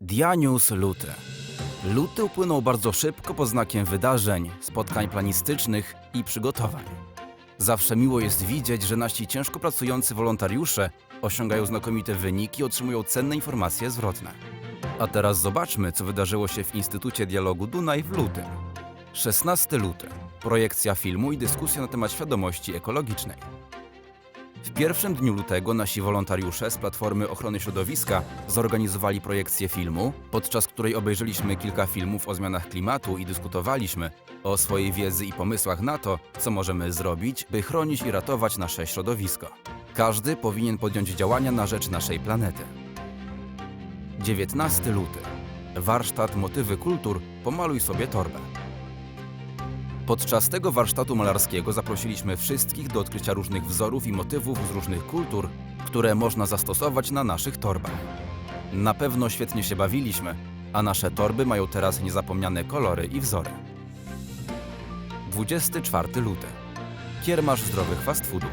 Dianius luty. Luty upłynął bardzo szybko pod znakiem wydarzeń, spotkań planistycznych i przygotowań. Zawsze miło jest widzieć, że nasi ciężko pracujący wolontariusze osiągają znakomite wyniki i otrzymują cenne informacje zwrotne. A teraz zobaczmy, co wydarzyło się w Instytucie Dialogu Dunaj w lutym. 16 luty. Projekcja filmu i dyskusja na temat świadomości ekologicznej. W pierwszym dniu lutego nasi wolontariusze z Platformy Ochrony Środowiska zorganizowali projekcję filmu, podczas której obejrzeliśmy kilka filmów o zmianach klimatu i dyskutowaliśmy o swojej wiedzy i pomysłach na to, co możemy zrobić, by chronić i ratować nasze środowisko. Każdy powinien podjąć działania na rzecz naszej planety. 19 luty. Warsztat Motywy Kultur Pomaluj sobie torbę. Podczas tego warsztatu malarskiego zaprosiliśmy wszystkich do odkrycia różnych wzorów i motywów z różnych kultur, które można zastosować na naszych torbach. Na pewno świetnie się bawiliśmy, a nasze torby mają teraz niezapomniane kolory i wzory. 24 luty. Kiermasz zdrowych fast foodów.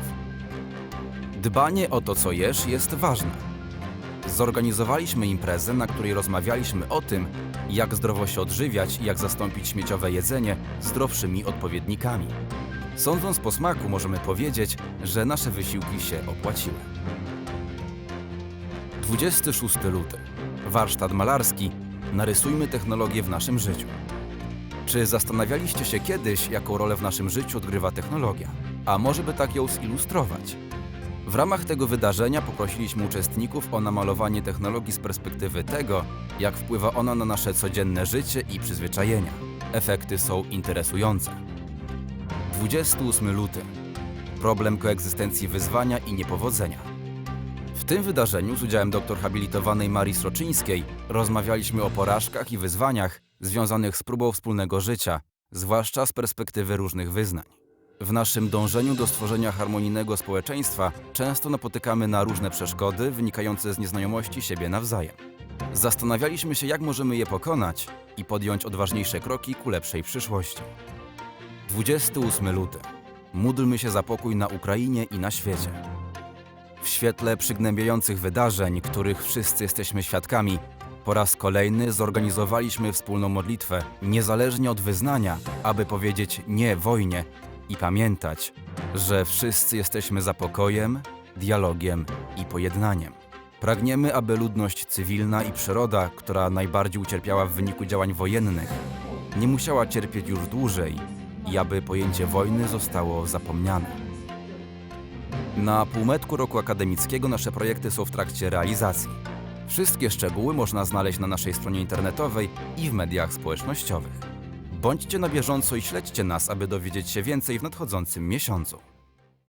Dbanie o to, co jesz, jest ważne. Zorganizowaliśmy imprezę, na której rozmawialiśmy o tym, jak zdrowo się odżywiać i jak zastąpić śmieciowe jedzenie zdrowszymi odpowiednikami. Sądząc po smaku, możemy powiedzieć, że nasze wysiłki się opłaciły. 26 luty. Warsztat malarski. Narysujmy technologię w naszym życiu. Czy zastanawialiście się kiedyś, jaką rolę w naszym życiu odgrywa technologia? A może by tak ją zilustrować? W ramach tego wydarzenia poprosiliśmy uczestników o namalowanie technologii z perspektywy tego, jak wpływa ona na nasze codzienne życie i przyzwyczajenia. Efekty są interesujące. 28 luty. Problem koegzystencji wyzwania i niepowodzenia. W tym wydarzeniu z udziałem doktor habilitowanej Marii Sroczyńskiej rozmawialiśmy o porażkach i wyzwaniach związanych z próbą wspólnego życia, zwłaszcza z perspektywy różnych wyznań. W naszym dążeniu do stworzenia harmonijnego społeczeństwa często napotykamy na różne przeszkody wynikające z nieznajomości siebie nawzajem. Zastanawialiśmy się, jak możemy je pokonać i podjąć odważniejsze kroki ku lepszej przyszłości. 28 luty. Módlmy się za pokój na Ukrainie i na świecie. W świetle przygnębiających wydarzeń, których wszyscy jesteśmy świadkami, po raz kolejny zorganizowaliśmy wspólną modlitwę, niezależnie od wyznania, aby powiedzieć nie wojnie i pamiętać, że wszyscy jesteśmy za pokojem, dialogiem i pojednaniem. Pragniemy, aby ludność cywilna i przyroda, która najbardziej ucierpiała w wyniku działań wojennych, nie musiała cierpieć już dłużej i aby pojęcie wojny zostało zapomniane. Na półmetku roku akademickiego nasze projekty są w trakcie realizacji. Wszystkie szczegóły można znaleźć na naszej stronie internetowej i w mediach społecznościowych. Bądźcie na bieżąco i śledźcie nas, aby dowiedzieć się więcej w nadchodzącym miesiącu.